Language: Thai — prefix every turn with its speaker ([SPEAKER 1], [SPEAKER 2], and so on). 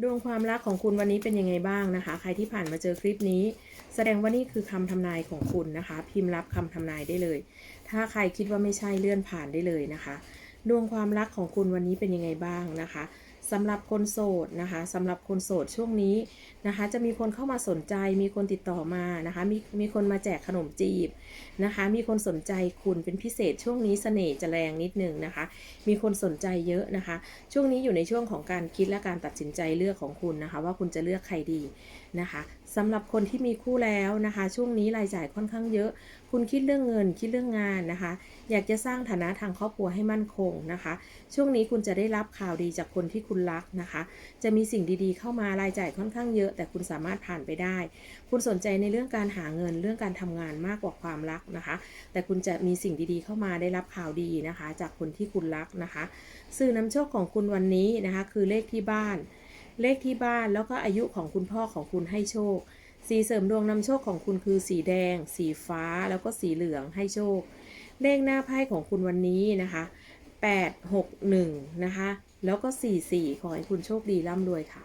[SPEAKER 1] ดวงความรักของคุณวันนี้เป็นยังไงบ้างนะคะ ใครที่ผ่านมาเจอคลิปนี้ แสดงว่านี่คือคำทำนายของคุณนะคะ พิมพ์รับคำทำนายได้เลย ถ้าใครคิดว่าไม่ใช่เลื่อนผ่านได้เลยนะคะ ดวงความรักของคุณวันนี้เป็นยังไงบ้างนะคะ สำหรับคนโสดนะคะสำหรับคนโสดช่วงนี้นะคะ จะมีคนเข้ามาสนใจ มีคนติดต่อมานะคะมีมีคนมาแจกขนมจีบนะคะ มีคนสนใจคุณเป็นพิเศษช่วงนี้เสน่ห์จะแรงนิดนึงนะคะ มีคนสนใจเยอะนะคะ ช่วงนี้อยู่ในช่วงของการคิดและการตัดสินใจเลือกของคุณนะคะ ว่าคุณจะเลือกใครดีนะคะสำหรับคนที่มีคู่แล้วนะคะ ช่วงนี้รายจ่ายค่อนข้างเยอะ คุณคิดเรื่องเงินคิดเรื่องงานนะคะ อยากจะสร้างฐานะทางครอบครัวให้มั่นคงนะคะ ช่วงนี้คุณจะได้รับข่าวดีจากคนที่คุณคุณรักนะคะ จะมีสิ่งดีๆ เข้ามารายจ่ายค่อนข้างเยอะ แต่คุณสามารถผ่านไปได้ คุณสนใจในเรื่องการหาเงินเรื่องการทำงานมากกว่าความรักนะคะ แต่คุณจะมีสิ่งดีๆ เข้ามาได้รับข่าวดีนะคะ จากคนที่คุณรักนะคะสื่อนำโชคของคุณวันนี้นะคะ คือเลขที่บ้าน เลขที่บ้านแล้วก็อายุของคุณพ่อของคุณให้โชค สีเสริมดวงนำโชคของคุณคือสีแดง สีฟ้าแล้วก็สีเหลืองให้โชค เลขหน้าไพ่ของคุณวันนี้นะคะ 8 6 1 นะคะ แล้วก็ 4 4 ขอให้คุณโชคดีร่ำรวยค่ะ